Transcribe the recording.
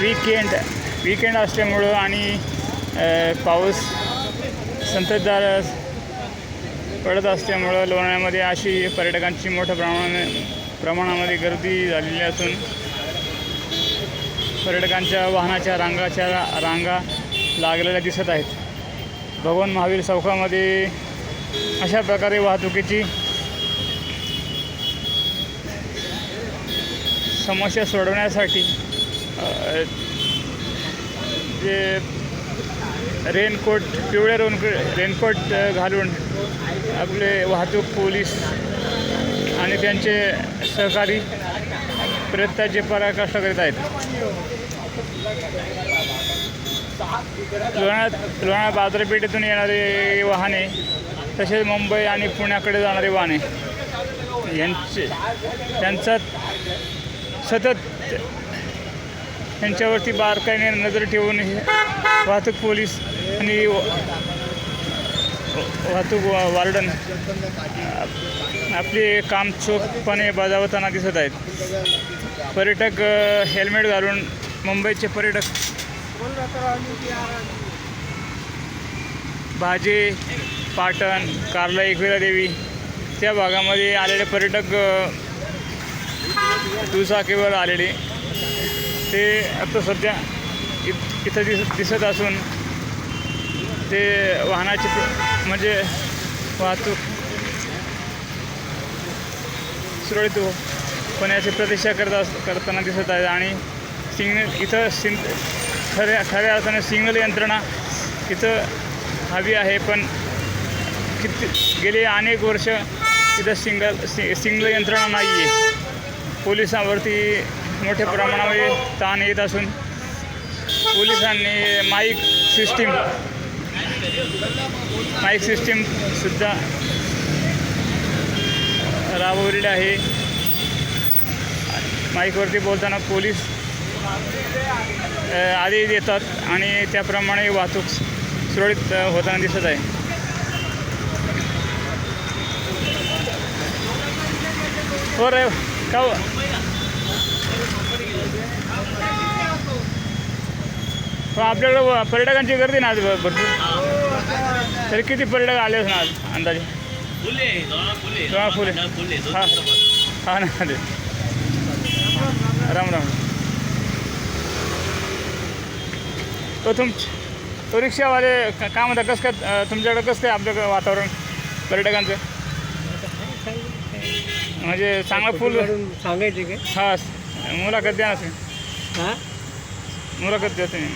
Weekend weekend असल्यामुळं आणि पाऊस संततधार पडत असल्यामुळं लोणाऱ्यामध्ये अशी पर्यटकांची मोठ्या प्रमाणा प्रमाणामध्ये गर्दी झालेली असून पर्यटकांच्या वाहनाच्या रांगाच्या रांगा लागलेल्या दिसत आहेत. भगवान महावीर चौकामध्ये अशा प्रकारे वाहतुकीची समस्या सोडवण्यासाठी जे रेनकोट पिवळे रेनकोट रेनकोट घालून आपले वाहतूक पोलीस आणि त्यांचे सहकारी प्रयत्नाचे पराकाष्ट करीत आहेत. लोणा लोणा बाजारपेठेतून येणारे वाहने तसेच मुंबई आणि पुण्याकडे जाणारे वाहने यांचे त्यांचा सतत यांच्यावरती बारकाईने नजर ठेवून हे वाहतूक पोलीस आणि वाहतूक वा- वार्डन आपले काम चोखपणे बजावताना दिसत आहेत. पर्यटक हेल्मेट घालून मुंबईचे पर्यटक भाजे पाटण कार्ला एकविरा देवी त्या भागामध्ये आलेले पर्यटक दुचाकीवर आलेले. ते आता सध्या इत इथं दिस दिसत असून ते वाहनाची म्हणजे वाहतूक सुरळीत होण्याची प्रतीक्षा करत अस करताना दिसत आहे आणि सिग्नल इथं सिं खऱ्या खऱ्या अर्थाने सिग्नल यंत्रणा इथं हवी आहे पण किती गेली अनेक वर्ष इथं सिंगल सि सिग्नल यंत्रणा नाही आहे पोलिसांवरती मोठ्या प्रमाणामध्ये ताण येत असून पोलिसांनी माईक सिस्टीम माईक सिस्टीमसुद्धा राबवलेली आहे. माईकवरती बोलताना पोलीस आधी आदेश देतात आणि त्याप्रमाणे वाहतूक सुरळीत होताना दिसत आहे. हो रे का हो? हो आपल्याकडं व- पर्यटकांची गर्दी ना आज भरपूर. तरी किती पर्यटक आले ना आज अंदाजे? दोन फुले. हा. हा ना दे राम राम. तो तुम तो रिक्षावाले का- काय म्हणता कसं काय तुमच्याकडं कसं काय आपल्याकडं वातावरण पर्यटकांचं? म्हणजे चांगलं फुल सांगायचे काय? हा मुलाखत द्या ना. हा? मुलाखत द्या तुम्ही.